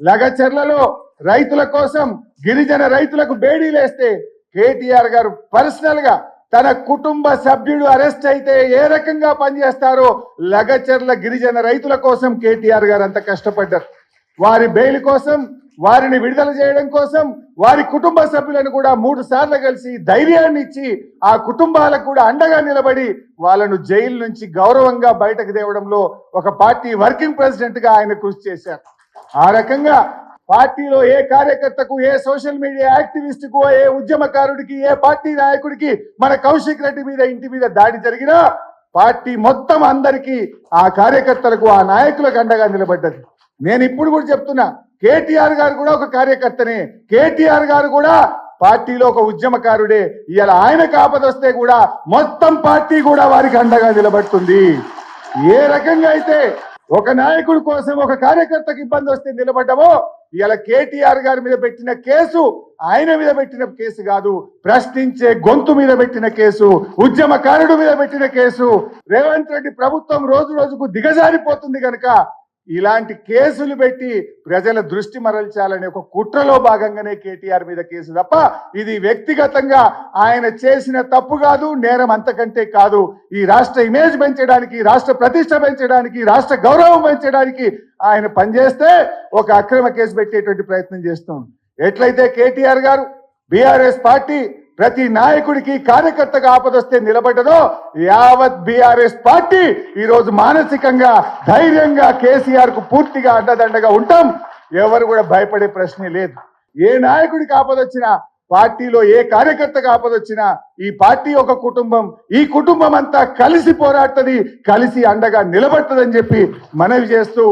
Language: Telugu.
లగచర్లలో రైతుల కోసం గిరిజన రైతులకు బేడీలేస్తే కేటీఆర్ గారు పర్సనల్గా తన కుటుంబ సభ్యుడు అరెస్ట్ అయితే ఏ రకంగా పనిచేస్తారో లగచర్ల గిరిజన రైతుల కోసం కేటీఆర్ గారు అంత కష్టపడ్డారు. వారి బెయిల్ కోసం వారిని విడుదల చేయడం కోసం వారి కుటుంబ సభ్యులను కూడా మూడు సార్లు కలిసి ధైర్యాన్ని ఇచ్చి ఆ కుటుంబాలకు కూడా అండగా నిలబడి వాళ్ళను జైలు నుంచి గౌరవంగా బయటకు తేవడంలో ఒక పార్టీ వర్కింగ్ ప్రెసిడెంట్గా ఆయన కృషి చేశారు. ఆ రకంగా పార్టీలో ఏ కార్యకర్తకు ఏ సోషల్ మీడియా యాక్టివిస్ట్కు ఏ ఉద్యమకారుడికి ఏ పార్టీ నాయకుడికి మన కౌశిక్ రెడ్డి మీద ఇంటి మీద దాడి జరిగినా పార్టీ మొత్తం అందరికీ ఆ కార్యకర్తలకు ఆ నాయకులకు అండగా నిలబడ్డది. నేను ఇప్పుడు కూడా చెప్తున్నా కేటీఆర్ గారు కూడా ఒక కార్యకర్తనే. కేటీఆర్ గారు కూడా పార్టీలో ఒక ఉద్యమకారుడే. ఇలా ఆయనకు కాపదొస్తే కూడా మొత్తం పార్టీ కూడా వారికి అండగా నిలబడుతుంది. ఏ రకంగా అయితే ఒక నాయకుడి కోసం ఒక కార్యకర్తకు ఇబ్బంది వస్తే నిలబడ్డమో ఇలా కేటీఆర్ గారి మీద పెట్టిన కేసు ఆయన మీద పెట్టిన కేసు కాదు ప్రశ్నించే గొంతు మీద పెట్టిన కేసు ఉద్యమకారుడు మీద పెట్టిన కేసు. రేవంత్ రెడ్డి ప్రభుత్వం రోజు రోజుకు దిగజారిపోతుంది కనుక ఇలాంటి కేసులు పెట్టి ప్రజల దృష్టి మరల్చాలనే ఒక కుట్రలో భాగంగానే కేటీఆర్ మీద కేసు తప్ప ఇది వ్యక్తిగతంగా ఆయన చేసిన తప్పు కాదు నేరం అంతకంటే కాదు. ఈ రాష్ట్ర ఇమేజ్ పెంచడానికి రాష్ట్ర ప్రతిష్ట పెంచడానికి రాష్ట్ర గౌరవం పెంచడానికి ఆయన పనిచేస్తే ఒక అక్రమ కేసు పెట్టేటువంటి ప్రయత్నం చేస్తాం. ఎట్లయితే కేటీఆర్ గారు బీఆర్ఎస్ పార్టీ ప్రతి నాయకుడికి కార్యకర్తగా ఆపదొస్తే నిలబడ్డదో యావత్ బీఆర్ఎస్ పార్టీ ఈరోజు మానసికంగా ధైర్యంగా కేసీఆర్కు పూర్తిగా అడ్డదండగా ఉంటాం. ఎవరు కూడా భయపడే ప్రశ్నే లేదు. ఏ నాయకుడికి ఆపదొచ్చినా పార్టీలో ఏ కార్యకర్తకు ఆపదొచ్చినా ఈ పార్టీ ఒక కుటుంబం ఈ కుటుంబం అంతా కలిసి పోరాడుతుంది కలిసి అండగా నిలబడుతుందని చెప్పి మనవి చేస్తూ